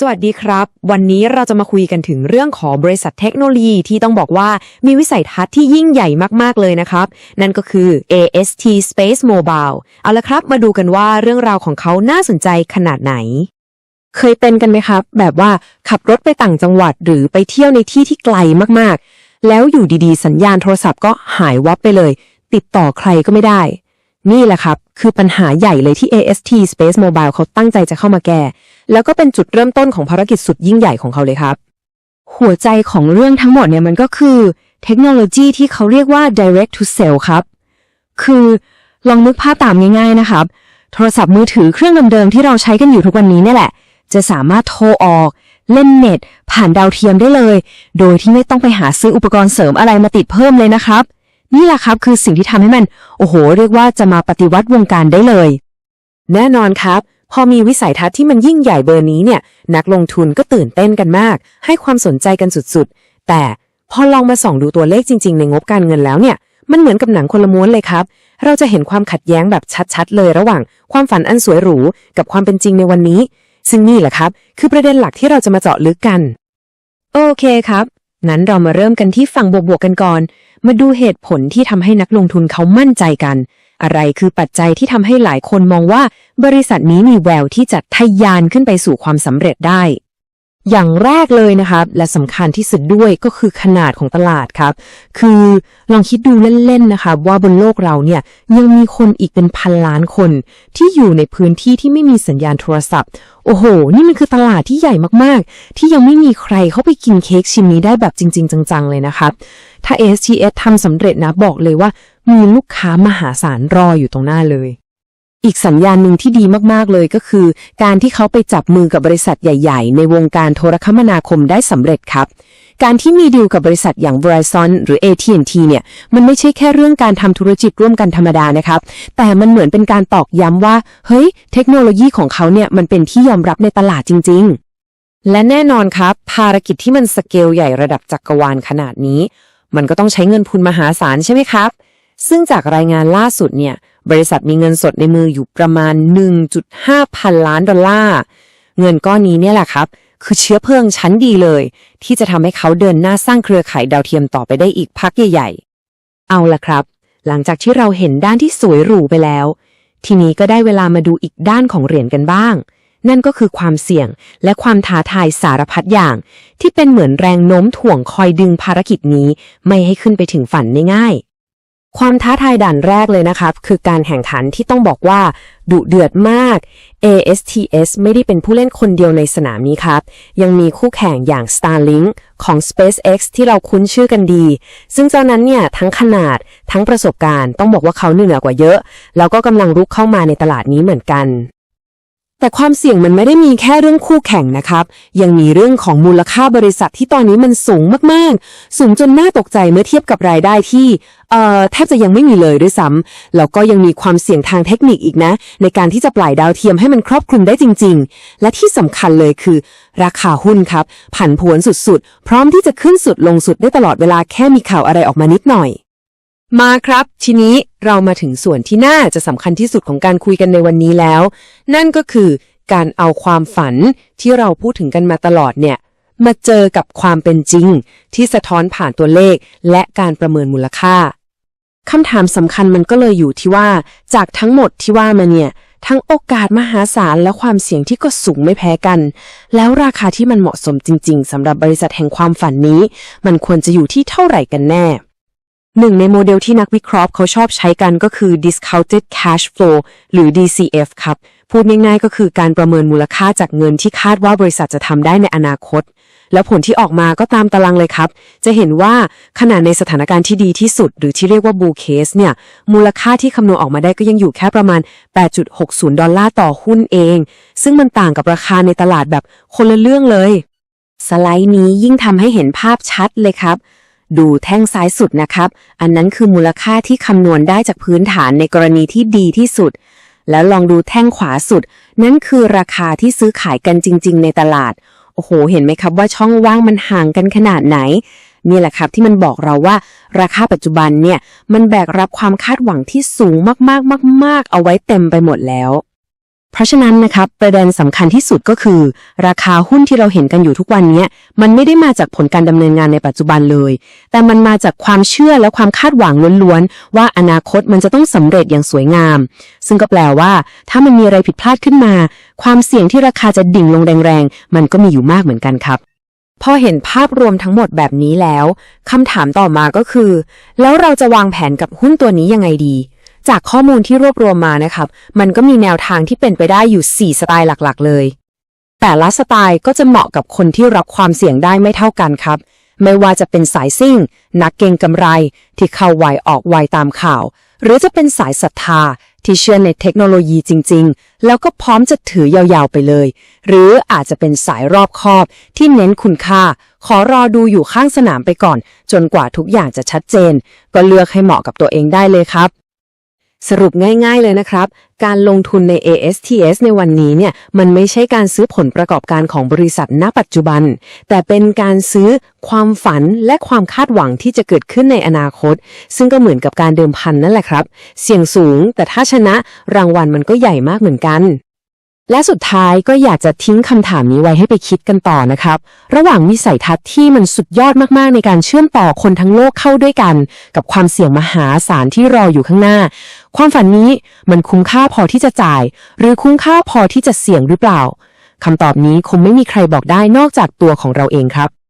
สวัสดีครับ วันนี้เราจะมาคุยกันถึงเรื่องของบริษัทเทคโนโลยีที่ต้องบอกว่ามีวิสัยทัศน์ที่ยิ่งใหญ่มากๆเลยนะครับ นั่นก็คือ AST Space Mobile เอาละครับ มาดูกันว่าเรื่องราวของเขาน่าสนใจขนาดไหน เคยเป็นกันไหมครับ แบบว่าขับรถไปต่างจังหวัดหรือไปเที่ยวในที่ที่ไกลมากๆ แล้วอยู่ดีๆ สัญญาณโทรศัพท์ก็หายวับไปเลย ติดต่อใครก็ไม่ได้ นี่แหละครับ คือปัญหาใหญ่เลยที่ AST Space Mobile เขาตั้งใจจะเข้ามาแก้ แล้วก็เป็นจุดเริ่มต้นของภารกิจสุดยิ่งใหญ่ของเขาเลยครับ หัวใจของเรื่องทั้งหมดเนี่ยมันก็คือเทคโนโลยีที่เขาเรียกว่า direct to cell ครับ คือลองนึกภาพตามง่าย ๆนะครับ โทรศัพท์มือถือเครื่องเดิมๆที่เราใช้กันอยู่ทุกวันนี้เนี่ยแหละ จะสามารถโทรออกเล่นเน็ต ผ่านดาวเทียมได้เลย โดยที่ไม่ต้องไปหาซื้ออุปกรณ์เสริมอะไรมาติดเพิ่มเลยนะครับ นี่แหละครับคือสิ่งที่ทำให้มัน โอ้โห เรียกว่าจะมาปฏิวัติวงการได้เลย แน่นอนครับ พอมีวิสัยทัศน์ที่มันยิ่งใหญ่เบอร์นี้เนี่ย นักลงทุนก็ตื่นเต้นกันมาก ให้ความสนใจกันสุดๆ แต่พอลองมาส่องดูตัวเลขจริง ๆ ในงบการเงินแล้วเนี่ย มันเหมือนกับหนังคนละม้วนเลยครับ เราจะเห็นความขัดแย้งแบบชัดๆ เลยระหว่าง ความฝันอันสวยหรูกับความเป็นจริงในวันนี้ ซึ่งนี่แหละครับ คือประเด็นหลักที่เราจะมาเจาะลึกกัน โอเคครับ นั้นเรามาเริ่มกันที่ฝั่งบวกๆกันก่อน มาดูเหตุผลที่ทำให้นักลงทุนเขามั่นใจกัน อะไรคือปัจจัยที่ทำให้หลายคนมองว่า บริษัทนี้มีแววที่จะทะยานขึ้นไปสู่ความสำเร็จได้ อย่างแรกเลยนะครับและสำคัญที่สุดด้วยก็คือขนาดของตลาดครับ คือลองคิดดูเล่นๆนะครับว่าบนโลกเราเนี่ยยังมีคนอีกเป็นพันล้านคน ที่อยู่ในพื้นที่ที่ไม่มีสัญญาณโทรศัพท์ โอ้โห นี่มันคือตลาดที่ใหญ่มากๆ ที่ยังไม่มีใครเข้าไปกินเค้กชิ้นนี้ได้แบบจริง ๆ จังๆ เลยนะครับ ถ้า STS ทำสำเร็จนะบอกเลยว่ามีลูกค้ามหาศาลรออยู่ตรงหน้าเลย อีกสัญญาณหนึ่งที่ดีมากๆเลยก็คือ การที่เขาไปจับมือกับบริษัทใหญ่ ๆ ในวงการโทรคมนาคมได้สำเร็จครับ การที่มีดีลกับบริษัทอย่าง Verizon หรือ AT&T เนี่ย มันไม่ใช่แค่เรื่องการทำธุรกิจร่วมกันธรรมดานะครับ แต่มันเหมือนเป็นการตอกย้ำว่า เฮ้ย เทคโนโลยีของเขาเนี่ยมันเป็นที่ยอมรับในตลาดจริง ๆ และแน่นอนครับ ภารกิจที่มันสเกลใหญ่ระดับจักรวาลขนาดนี้ มันก็ต้องใช้เงินทุนมหาศาลใช่ไหมครับ ซึ่งจากรายงานล่าสุดเนี่ย บริษัทมีเงินสดในมืออยู่ประมาณ 1.5 พันล้านดอลลาร์ เงินก้อนนี้เนี่ยแหละครับ คือเชื้อเพลิงชั้นดีเลย ที่จะทำให้เขาเดินหน้าสร้างเครือข่ายดาวเทียมต่อไปได้อีกพักใหญ่ๆ เอาละครับ หลังจากที่เราเห็นด้านที่สวยหรูไปแล้ว ทีนี้ก็ได้เวลามาดูอีกด้านของเหรียญกันบ้าง นั่นก็คือความเสี่ยงและความท้าทายสารพัดอย่าง ที่เป็นเหมือนแรงโน้มถ่วงคอยดึงภารกิจนี้ ไม่ให้ขึ้นไปถึงฝันง่ายๆ ความท้าทายด่านแรกเลยนะครับ คือการแข่งขันที่ต้องบอกว่า ดุเดือดมาก ASTS ไม่ได้เป็นผู้เล่นคนเดียวในสนามนี้ครับ ยังมีคู่แข่งอย่าง Starlink ของ SpaceX ที่เราคุ้นชื่อกันดี ซึ่งเจ้านั้นเนี่ย ทั้งขนาดทั้งประสบการณ์ ต้องบอกว่าเขาเหนือกว่าเยอะ แล้วก็กำลังรุกเข้ามาในตลาดนี้เหมือนกัน แต่ความเสี่ยงมันไม่ได้มีแค่เรื่องคู่แข่งนะครับ ยังมีเรื่องของมูลค่าบริษัทที่ตอนนี้มันสูงมากๆ สูงจนน่าตกใจเมื่อเทียบกับรายได้ที่เอ่อแทบจะยังไม่มีเลยด้วยซ้ำแล้วก็ยังมีความเสี่ยงทางเทคนิคอีกนะ ในการที่จะปล่อยดาวเทียมให้มันครอบคลุมได้จริง ๆ และที่สำคัญเลยคือ ราคาหุ้นครับ ผันผวนสุดๆ พร้อมที่จะขึ้นสุดลงสุดได้ตลอดเวลาแค่มีข่าวอะไรออกมานิดหน่อย มาครับ ทีนี้เรามาถึงส่วนที่น่าจะสำคัญที่สุดของการคุยกันในวันนี้แล้ว นั่นก็คือการเอาความฝันที่เราพูดถึงกันมาตลอดเนี่ย มาเจอกับความเป็นจริง ที่สะท้อนผ่านตัวเลข และการประเมินมูลค่าคำถามสำคัญมันก็เลยอยู่ที่ว่า จากทั้งหมดที่ว่ามาเนี่ย ทั้งโอกาสมหาศาลและความเสี่ยงที่ก็สูงไม่แพ้กัน แล้วราคาที่มันเหมาะสมจริง ๆสำหรับบริษัทแห่งความฝันนี้ มันควรจะอยู่ที่เท่าไหร่กันแน่ หนึ่งในโมเดลที่นักวิเคราะห์เขาชอบใช้กันก็คือ discounted cash flow หรือ DCF ครับ พูดง่ายๆก็คือการประเมินมูลค่าจากเงินที่คาดว่าบริษัทจะทำได้ในอนาคต แล้วผลที่ออกมาก็ตามตารางเลยครับ จะเห็นว่าขนาดในสถานการณ์ที่ดีที่สุด หรือที่เรียกว่า bull case เนี่ย มูลค่าที่คำนวณออกมาได้ก็ยังอยู่แค่ประมาณ 8.60 ดอลลาร์ต่อหุ้นเอง ซึ่งมันต่างกับราคาในตลาดแบบคนละเรื่องเลย สไลด์นี้ยิ่งทำให้เห็นภาพชัดเลยครับ ดูแท่งซ้ายสุดนะครับ อันนั้นคือมูลค่าที่คำนวณได้จากพื้นฐานในกรณีที่ดีที่สุด แล้วลองดูแท่งขวาสุด นั่นคือราคาที่ซื้อขายกันจริง ๆ ในตลาด โอ้โห เห็นไหมครับว่าช่องว่างมันห่างกันขนาดไหน นี่แหละครับที่มันบอกเราว่า ราคาปัจจุบันเนี่ย มันแบกรับความคาดหวังที่สูงมากๆ มาก ๆ เอาไว้เต็มไปหมดแล้ว เพราะฉะนั้นนะครับประเด็นสำคัญที่สุดก็คือ ราคาหุ้นที่เราเห็นกันอยู่ทุกวันนี้มันไม่ได้มาจากผลการดำเนินงานในปัจจุบันเลย แต่มันมาจากความเชื่อและความคาดหวังล้วนๆ ว่าอนาคตมันจะต้องสำเร็จอย่างสวยงาม ซึ่งก็แปลว่า ถ้ามันมีอะไรผิดพลาดขึ้นมา ความเสี่ยงที่ราคาจะดิ่งลงแรงๆ มันก็มีอยู่มากเหมือนกันครับพอเห็นภาพรวมทั้งหมดแบบนี้แล้วคำถามต่อมาก็คือ แล้วเราจะวางแผนกับหุ้นตัวนี้ยังไงดี จากข้อมูลที่รวบรวมมานะครับ มันก็มีแนวทางที่เป็นไปได้อยู่ 4 สไตล์หลักๆ เลย แต่ละสไตล์ก็จะเหมาะกับคนที่รับความเสี่ยงได้ไม่เท่ากันครับ ไม่ว่าจะเป็นสายซิ่ง นักเก็งกำไร ที่เข้าไวออกไวตามข่าว หรือจะเป็นสายศรัทธา ที่เชื่อในเทคโนโลยีจริง ๆ แล้วก็พร้อมจะถือยาวๆไปเลย หรืออาจจะเป็นสายรอบคอบที่เน้นคุณค่า ขอรอดูอยู่ข้างสนามไปก่อน จนกว่าทุกอย่างจะชัดเจน ก็เลือกให้เหมาะกับตัวเองได้เลยครับ สรุปง่ายๆเลยนะครับ การลงทุนใน ASTS ในวันนี้เนี่ยมันไม่ใช่การซื้อผลประกอบการของบริษัทณปัจจุบัน แต่เป็นการซื้อความฝันและความคาดหวังที่จะเกิดขึ้นในอนาคต ซึ่งก็เหมือนกับการเดิมพันนั่นแหละครับ เสี่ยงสูงแต่ถ้าชนะรางวัลมันก็ใหญ่มากเหมือนกัน และสุดท้ายก็อยากจะทิ้งคำถามนี้ไว้ให้ไปคิดกันต่อนะครับ ระหว่างวิสัยทัศน์ที่มันสุดยอดมากๆในการเชื่อมต่อคนทั้งโลกเข้าด้วยกัน กับความเสี่ยงมหาศาลที่รออยู่ข้างหน้า ความฝันนี้มันคุ้มค่าพอที่จะจ่าย หรือคุ้มค่าพอที่จะเสี่ยงหรือเปล่าคำตอบนี้คงไม่มีใครบอกได้นอกจากตัวของเราเองครับ